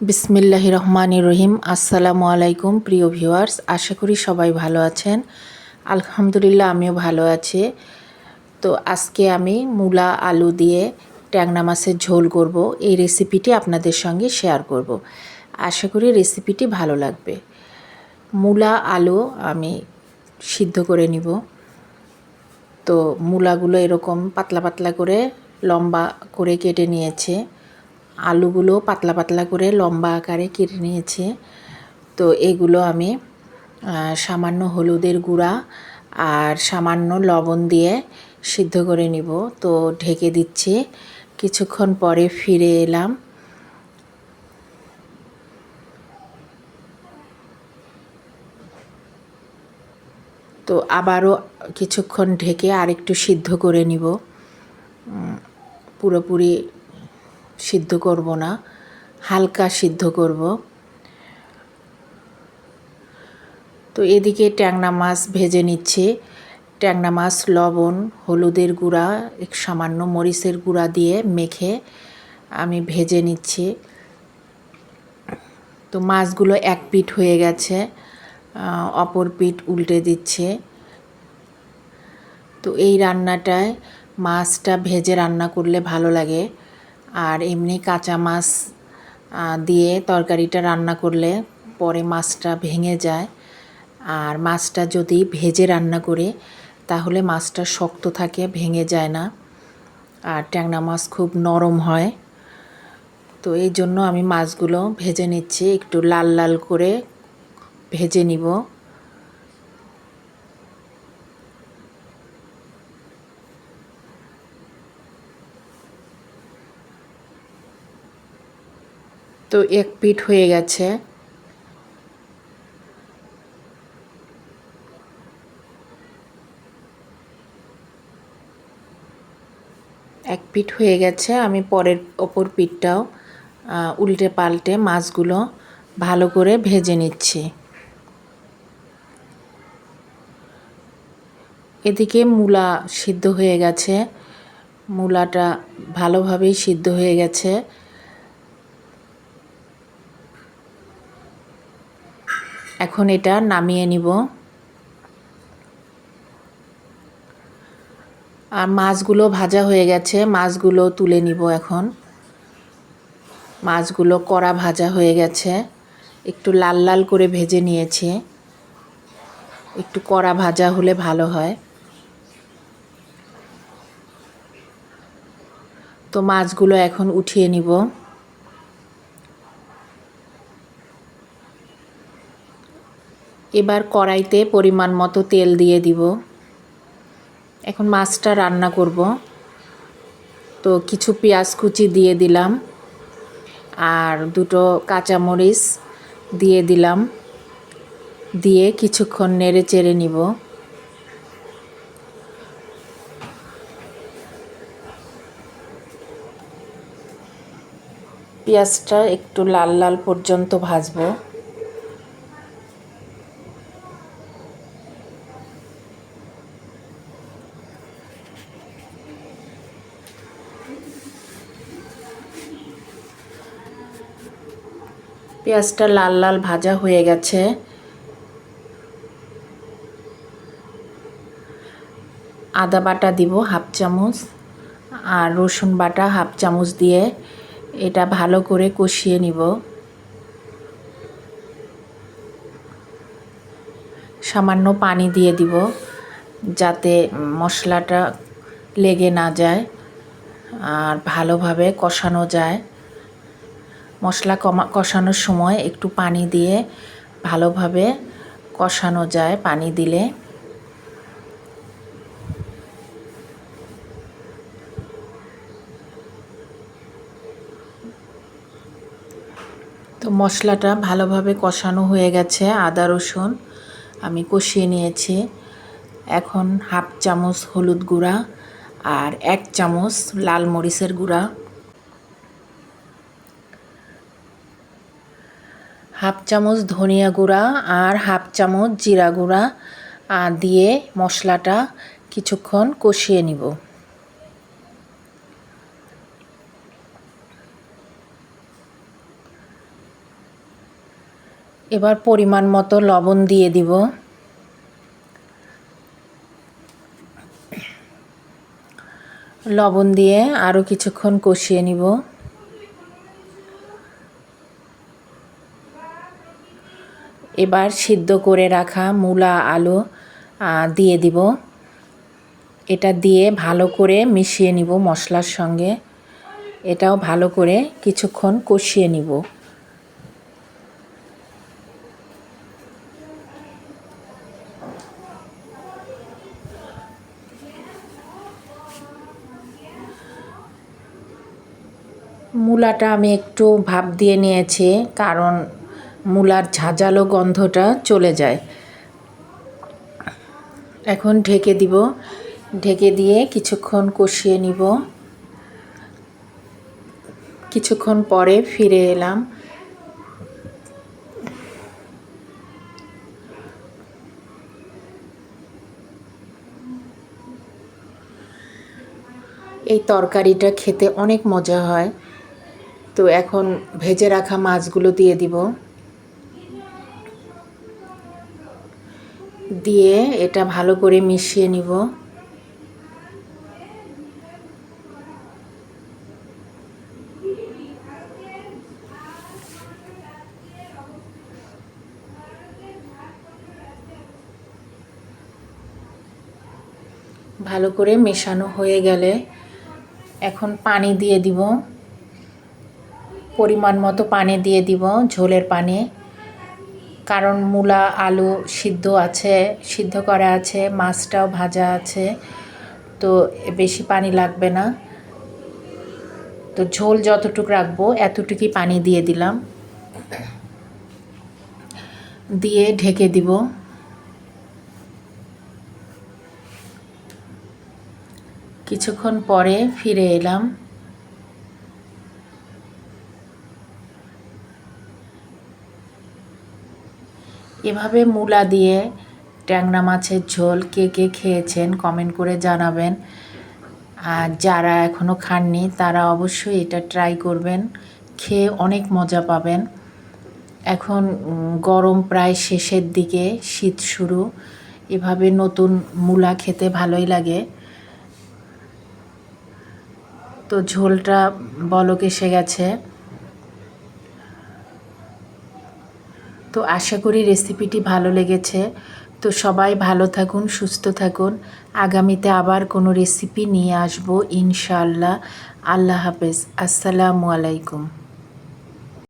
বিসমিল্লাহ রহমান রহিম। আসসালামু আলাইকুম, প্রিয় ভিউয়ার্স। আশা করি সবাই ভালো আছেন। আলহামদুলিল্লাহ, আমিও ভালো আছি। তো আজকে আমি মূলা, আলু দিয়ে ট্যাংনা মাছের ঝোল করব। এই রেসিপিটি আপনাদের সঙ্গে শেয়ার করব। আশা করি রেসিপিটি ভালো লাগবে। মূলা, আলু আমি সিদ্ধ করে নিব। তো মূলাগুলো এরকম পাতলা পাতলা করে লম্বা করে কেটে নিয়েছে। আলুগুলো পাতলা পাতলা করে লম্বা আকারে কেটে নিয়েছে। তো এগুলো আমি সামান্য হলুদের গুঁড়া আর সামান্য লবণ দিয়ে সিদ্ধ করে নিব। তো ঢেকে দিচ্ছি। কিছুক্ষণ পরে ফিরে এলাম। তো আবারও কিছুক্ষণ ঢেকে আরেকটু সিদ্ধ করে নিব। পুরোপুরি সিদ্ধ করব না, হালকা সিদ্ধ করব। তো এদিকে ট্যাংনা মাছ ভেজে নিচ্ছে। ট্যাংনা মাছ, লবণ, হলুদের গুঁড়া, এক সামান্য মরিচের গুঁড়া দিয়ে মেখে আমি ভেজে নিচ্ছি। তো মাছগুলো এক পিঠ হয়ে গেছে অপর পিঠ উল্টে দিচ্ছে। তো এই রান্নাটায় মাছটা ভেজে রান্না করলে ভালো লাগে। আর এমনি কাঁচা মাছ দিয়ে তরকারিটা রান্না করলে পরে মাছটা ভেঙে যায়। আর মাছটা যদি ভেজে রান্না করে, তাহলে মাছটা শক্ত থাকে, ভেঙে যায় না। আর ট্যাংনা মাছ খুব নরম হয়। তো এই জন্য আমি মাছগুলো ভেজে নিচ্ছি, একটু লাল লাল করে ভেজে নিব। তো এক পিঠ হয়ে গেছে। এক পিঠ হয়ে গেছে, আমি পরের ওপর পিঠটাও উল্টে পাল্টে মাছগুলো ভালো করে ভেজে নিচ্ছি। এদিকে মূলা সিদ্ধ হয়ে গেছে। মূলাটা ভালোভাবেই সিদ্ধ হয়ে গেছে। এখন এটা নামিয়ে নিব। আর মাছগুলো ভাজা হয়ে গেছে, মাছগুলো তুলে নিব এখন। মাছগুলো কড়া ভাজা হয়ে গেছে। একটু লাল লাল করে ভেজে নিয়েছি। একটু কড়া ভাজা হলে ভালো হয়। তো মাছগুলো এখন উঠিয়ে নিব। এবার কড়াইতে পরিমাণ মতো তেল দিয়ে দিব। এখন মাছটা রান্না করব। তো কিছু পেঁয়াজ কুচি দিয়ে দিলাম আর দুটো কাঁচামরিচ দিয়ে দিলাম। দিয়ে কিছুক্ষণ নেড়ে চেড়ে নিব। পেঁয়াজটা একটু লাল লাল পর্যন্ত ভাজবো। পেঁয়াজটা লাল লাল ভাজা হয়ে গেছে। আদা বাটা দিব হাফ চামচ আর রসুন বাটা হাফ চামচ দিয়ে এটা ভালো করে কষিয়ে নিব। সামান্য পানি দিয়ে দিব যাতে মশলাটা লেগে না যায় আর ভালোভাবে কষানো যায়। মশলা কমা, কষানোর সময় একটু পানি দিয়ে ভালোভাবে কষানো যায় পানি দিলে। তো মশলাটা ভালোভাবে কষানো হয়ে গেছে, আদা, রসুন আমি কষিয়ে নিয়েছি। এখন হাফ চামচ হলুদ গুঁড়া আর এক চামচ লাল মরিচের গুঁড়া। হাফ চামচ ধনিয়া গুঁড়া আর হাফ চামচ জিরা গুঁড়া দিয়ে মশলাটা কিছুক্ষণ কষিয়ে নিব। এবার পরিমাণ মতো লবণ দিয়ে দিব। লবণ দিয়ে আরও কিছুক্ষণ কষিয়ে নিব। এবার সিদ্ধ করে রাখা মূলা, আলু দিয়ে দিব। এটা দিয়ে ভালো করে মিশিয়ে নিব মশলার সঙ্গে। এটাও ভালো করে কিছুক্ষণ কষিয়ে নিব। মূলাটা আমি একটু ভাপ দিয়ে নিয়েছি, কারণ মূলার ঝাঁঝালো গন্ধটা চলে যায়। এখন ঢেকে দিব। ঢেকে দিয়ে কিছুক্ষণ কষিয়ে নিব। কিছুক্ষণ পরে ফিরে এলাম। এই তরকারিটা খেতে অনেক মজা হয়। তো এখন ভেজে রাখা মাছগুলো দিয়ে দিব। দিয়ে এটা ভালো করে মিশিয়ে নিব। ভালো করে মেশানো হয়ে গেলে এখন পানি দিয়ে দিব। পরিমাণ মতো পানি দিয়ে দিব ঝোলের পানি। কারণ মূলা, আলু সিদ্ধ আছে, সিদ্ধ করা আছে, মাছটাও ভাজা আছে, তো বেশি পানি লাগবে না। তো ঝোল যতটুকু রাখব, এতটুকুই পানি দিয়ে দিলাম। দিয়ে ঢেকে দিব। কিছুক্ষণ পরে ফিরে এলাম। এভাবে মূলা দিয়ে ট্যাংরা মাছের ঝোল কে কে খেয়েছেন কমেন্ট করে জানাবেন। আর যারা এখনও খাননি, তারা অবশ্যই এটা ট্রাই করবেন, খেয়ে অনেক মজা পাবেন। এখন গরম প্রায় শেষের দিকে, শীত শুরু। এভাবে নতুন মূলা খেতে ভালোই লাগে। তো ঝোলটা বলক এসে গেছে। তো আশা করি রেসিপিটি ভালো লেগেছে। তো সবাই ভালো থাকুন, সুস্থ থাকুন। আগামীতে আবার কোনো রেসিপি নিয়ে আসব, ইনশাআল্লাহ। আল্লাহ হাফেজ। আসসালামু আলাইকুম।